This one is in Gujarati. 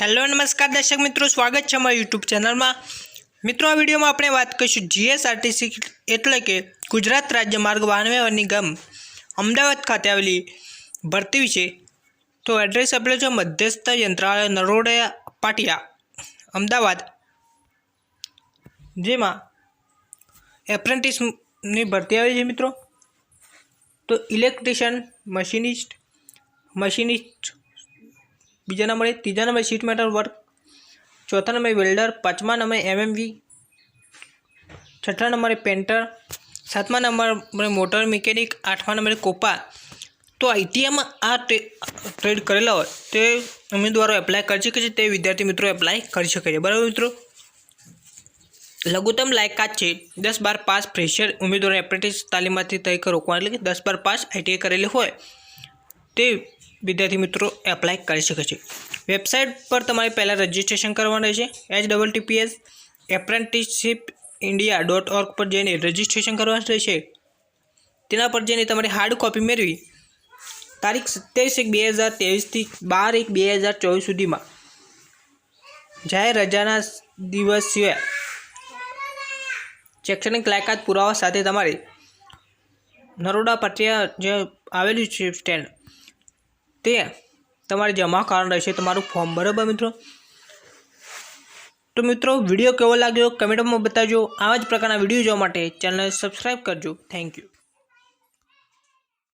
હેલો નમસ્કાર દર્શક મિત્રો, સ્વાગત છે અમારા યુટ્યુબ ચેનલમાં. મિત્રો, આ વિડીયોમાં આપણે વાત કરીશું જીએસઆરટીસી એટલે કે ગુજરાત રાજ્ય માર્ગ વાહન નિગમ અમદાવાદ ખાતે આવેલી ભરતી વિશે. તો એડ્રેસ આપેલું છે મધ્યસ્થ યંત્રાલય નરોડા પાટિયા, અમદાવાદ. જેમાં એપ્રેન્ટિસની ભરતી આવી છે મિત્રો. તો ઇલેક્ટ્રિશિયન મશીનિસ્ટ મશીનિસ્ટ બીજા નંબરે ત્રીજા નંબરે શીટ મેટલ વર્ક ચોથા નંબરે વેલ્ડર પાંચમા નંબરે એમએમવી છઠ્ઠા નંબરે પેન્ટર સાતમા નંબરે મોટર મિકેનિક આઠમા નંબરે કોપા તો આઈટીઆઈમાં આ ટ્રેડ કરેલા હોય તે ઉમેદવારો એપ્લાય કરી શકે છે, તે વિદ્યાર્થી મિત્રો એપ્લાય કરી શકે છે. બરાબર મિત્રો? લઘુત્તમ લાયકાત છે. દસ બાર પાસ ફ્રેશર ઉમેદવારો એપ્રેન્ટિસ તાલીમમાંથી તય રોકવા એટલે કે દસ બાર પાસ આઈટીઆઈ કરેલી હોય. તે વિદ્યાર્થી મિત્રો એપ્લાય કરી શકે છે. વેબસાઇટ પર તમારે પહેલાં રજિસ્ટ્રેશન કરવાનું રહેશે. H double TPS apprenticeship India dot org પર જઈને રજિસ્ટ્રેશન કરવાનું રહેશે. તેના પર જઈને તમારે હાર્ડ કોપી મેળવી. તારીખ સત્યાવીસ એક બે હજાર ત્રેવીસથી બાર એક બે હજાર ચોવીસ સુધીમાં. જાહેર રજાના દિવસ સિવાય શૈક્ષણિક લાયકાત પુરાવા સાથે તમારે નરોડા પટિયા જે આવેલું છે સ્ટેન્ડ તે તમારે જમા કારણ રહેશે તમારું ફોર્મ બરાબર મિત્રો? તો મિત્રો વીડિયો કેવો લાગ્યો? કમેન્ટમાં બતાવજો. આવા જ પ્રકારના વીડિયો જોવા માટે ચેનલ સબસ્ક્રાઈબ કરજો. Thank you